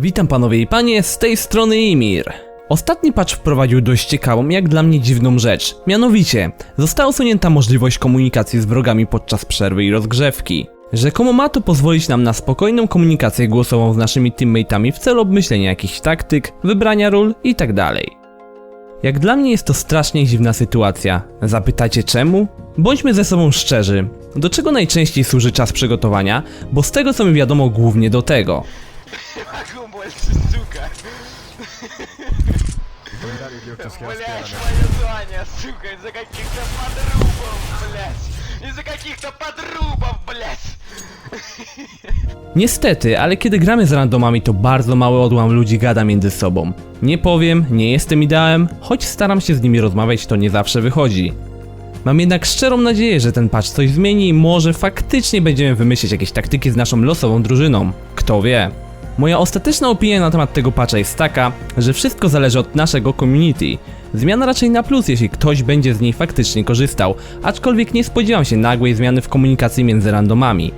Witam panowie i panie, z tej strony Imir. Ostatni patch wprowadził dość ciekawą, jak dla mnie dziwną rzecz. Mianowicie, została usunięta możliwość komunikacji z wrogami podczas przerwy i rozgrzewki. Rzekomo ma to pozwolić nam na spokojną komunikację głosową z naszymi teammateami w celu obmyślenia jakichś taktyk, wybrania ról itd. Jak dla mnie jest to strasznie dziwna sytuacja. Zapytacie czemu? Bądźmy ze sobą szczerzy. Do czego najczęściej służy czas przygotowania? Bo z tego co mi wiadomo głównie do tego. Могу больше, сука. Блять, мое звание, сука, из-за каких-то подрубов, блять. Из-за каких-то подрубов, блять. Niestety, ale kiedy gramy z randomami, to bardzo mały odłam ludzi gada między sobą. Nie powiem, nie jestem ideałem, choć staram się z nimi rozmawiać, to nie zawsze wychodzi. Mam jednak szczerą nadzieję, że ten patch coś zmieni i może faktycznie będziemy wymyślić jakieś taktyki z naszą losową drużyną. Kto wie. Moja ostateczna opinia na temat tego patcha jest taka, że wszystko zależy od naszego community. Zmiana raczej na plus, jeśli ktoś będzie z niej faktycznie korzystał, aczkolwiek nie spodziewam się nagłej zmiany w komunikacji między randomami.